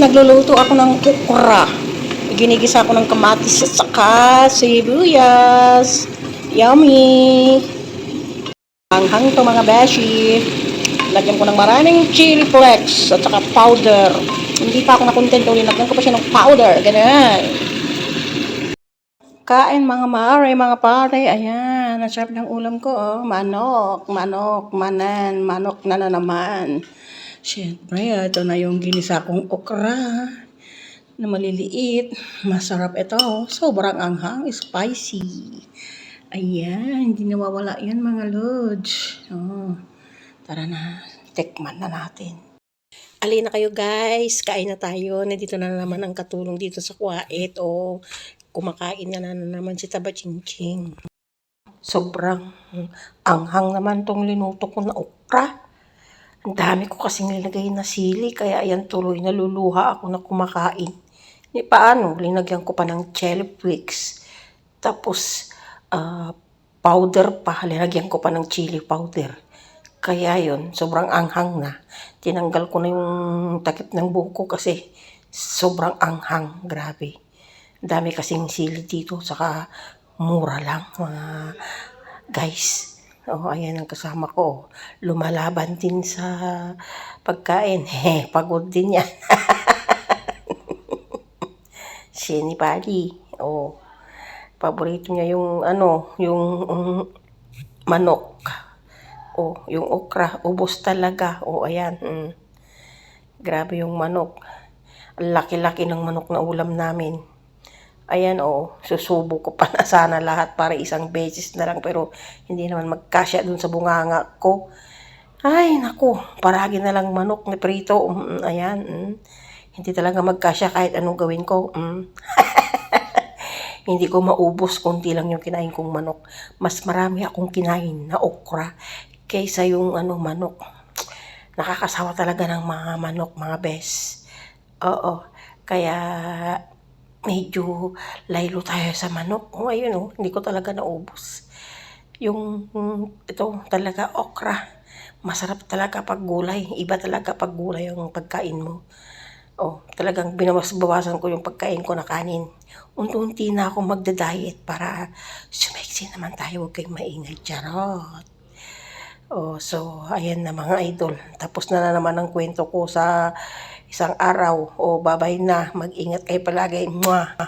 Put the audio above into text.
Nagluluto ako ng okra. Ginigisa ko ng kamatis at saka sibuyas. Yummy! Hanghang to mga beshi. Lagyan ko ng maraming chili flakes at saka powder. Hindi pa ako nakontento. Linagyan ko pa siya ng powder. Ganun. Kain mga mare, mga pare. Ayan, ang sarap ng ulam ko. Oh. Manok, manok, manan, manok na na naman. Siyempre, ito na yung ginisa kong okra na maliliit. Masarap ito. Sobrang anghang, spicy. Ayan, hindi nawawala yan mga lods. Oh, tara na, tikman na natin. Ali na kayo guys, kain na tayo. Nandito na naman ang katulong dito sa Kuwait. O, kumakain na na naman si Taba Ching Ching. Sobrang anghang naman tong linuto ko na okra. Ang dami ko kasing nilagay na sili, kaya ayan tuloy naluluha ako na kumakain. Ni paano, linagyan ko pa ng chili flakes. Tapos, ah, powder pa, linagyan ko pa ng chili powder. Kaya yon sobrang anghang na. Tinanggal ko na yung takip ng buhok ko kasi sobrang anghang, grabe. Dami kasing sili dito, saka mura lang, mga guys. Oh, ayan ang kasama ko. Lumalaban din sa pagkain. He, pagod din yan. si ni Pali. Oh, paborito niya yung ano, yung um, manok. Oh, yung okra, ubos talaga. Oh, ayan. Mm. Grabe yung manok. Ang laki-laki ng manok na ulam namin. Ayan, oh, susubo ko pa na sana lahat para isang beses na lang pero hindi naman magkasya dun sa bunganga ko. Ay, naku, paragi na lang manok na prito. Mm, ayan, mm. Hindi talaga magkasya kahit anong gawin ko. Mm. hindi ko maubos, konti lang yung kinain kong manok. Mas marami akong kinain na okra kaysa yung ano manok. Nakakasawa talaga ng mga manok, mga bes. Oo, kaya medyo laylo tayo sa manok. O ayun oh, hindi ko talaga naubos. Yung mm, ito talaga okra. Masarap talaga pag gulay. Iba talaga pag gulay ang pagkain mo. Oh, talagang binawas-bawasan ko yung pagkain ko na kanin. Unti-unti na ako magda-diet para sumeksi naman tayo. Huwag kayong maingay. Charot. Oh, so, ayan na mga idol. Tapos na na naman ang kwento ko sa isang araw. O, babay na. Mag-ingat kayo palagi. Mwah.